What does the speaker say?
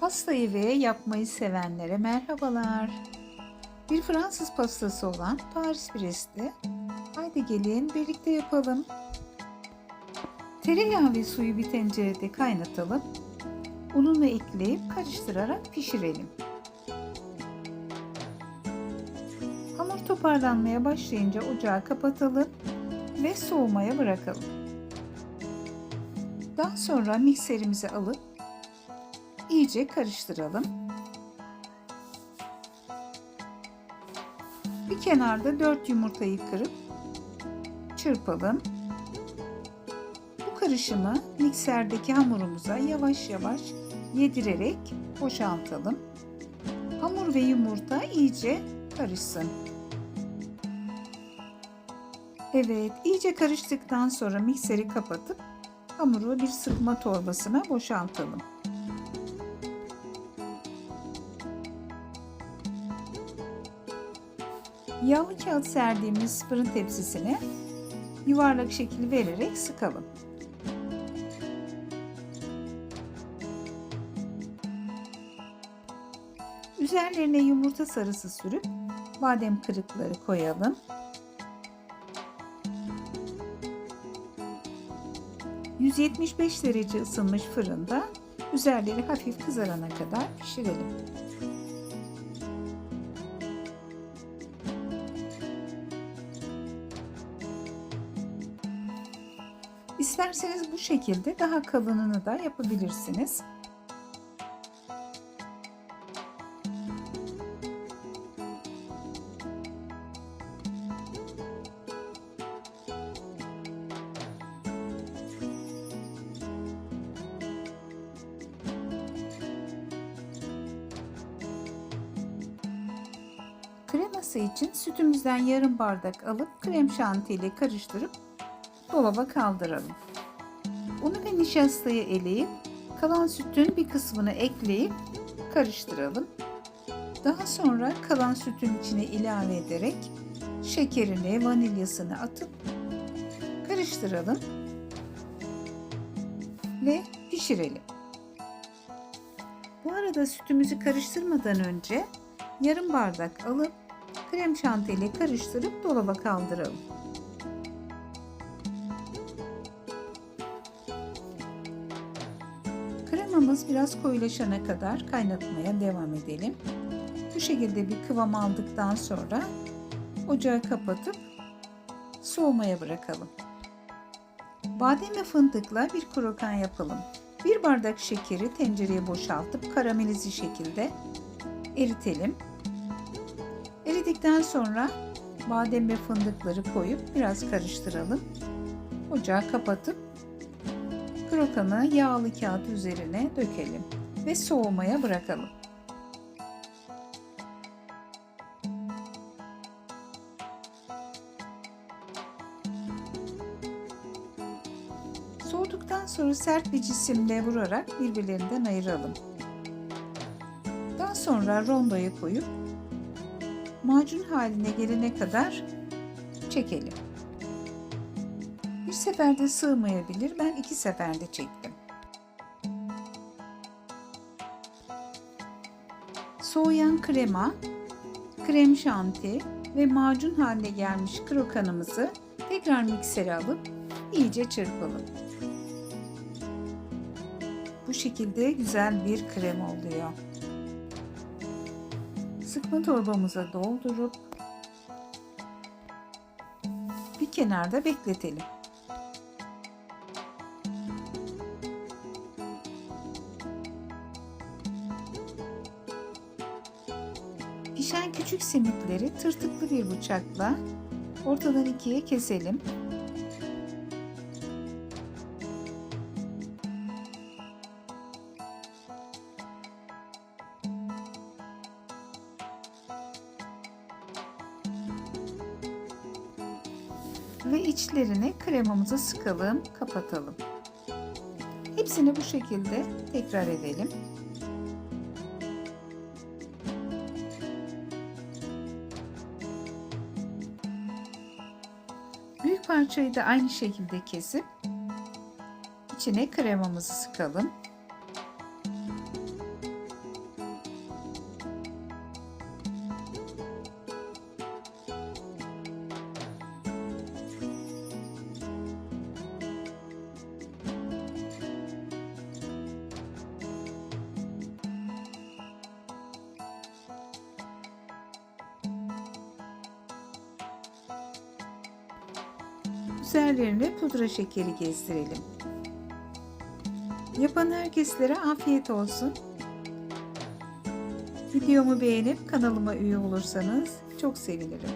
Pastayı ve yapmayı sevenlere merhabalar. Bir Fransız pastası olan Paris Brest'i. Haydi gelin birlikte yapalım. Tereyağı ve suyu bir tencerede kaynatalım. Ununu ekleyip karıştırarak pişirelim. Hamur toparlanmaya başlayınca ocağı kapatalım ve soğumaya bırakalım. Daha sonra mikserimize alıp iyice karıştıralım. Bir kenarda 4 yumurtayı kırıp çırpalım. Bu karışımı mikserdeki hamurumuza yavaş yavaş yedirerek boşaltalım. Hamur ve yumurta iyice karışsın. Evet, iyice karıştıktan sonra mikseri kapatıp hamuru bir sıkma torbasına boşaltalım. Yağlı kağıt serdiğimiz fırın tepsisine yuvarlak şekil vererek sıkalım. Üzerlerine yumurta sarısı sürüp badem kırıkları koyalım. ...175 derece ısınmış fırında üzerleri hafif kızarana kadar pişirelim. İsterseniz bu şekilde daha kalınını da yapabilirsiniz. Kreması için sütümüzden yarım bardak alıp krem şanti ile karıştırıp dolaba kaldıralım. Unu ve nişastayı eleyip kalan sütün bir kısmını ekleyip karıştıralım. Daha sonra kalan sütün içine ilave ederek şekerini, vanilyasını atıp karıştıralım ve pişirelim. Bu arada sütümüzü karıştırmadan önce yarım bardak alıp krem şanti ile karıştırıp dolaba kaldıralım. Kremamız biraz koyulaşana kadar kaynatmaya devam edelim. Bu şekilde bir kıvam aldıktan sonra ocağı kapatıp soğumaya bırakalım. Badem ve fındıkla bir krokan yapalım. Bir bardak şekeri tencereye boşaltıp karamelize şekilde eritelim. Eridikten sonra badem ve fındıkları koyup biraz karıştıralım. Ocağı kapatıp krokanı yağlı kağıt üzerine dökelim ve soğumaya bırakalım. Soğuduktan sonra sert bir cisimle vurarak birbirlerinden ayıralım. Daha sonra rondoya koyup macun haline gelene kadar çekelim. Seferde sığmayabilir. Ben iki seferde çektim. Soğuyan krema, krem şanti ve macun haline gelmiş krokanımızı tekrar miksere alıp iyice çırpalım. Bu şekilde güzel bir krem oluyor. Sıkma torbamıza doldurup bir kenarda bekletelim. Pişen küçük simitleri tırtıklı bir bıçakla ortadan ikiye keselim. Ve içlerine kremamızı sıkalım, kapatalım. Hepsini bu şekilde tekrar edelim. Büyük parçayı da aynı şekilde kesip içine kremamızı sıkalım. Üzerlerine pudra şekeri gezdirelim. Yapan herkeslere afiyet olsun. Videomu beğenip kanalıma üye olursanız çok sevinirim.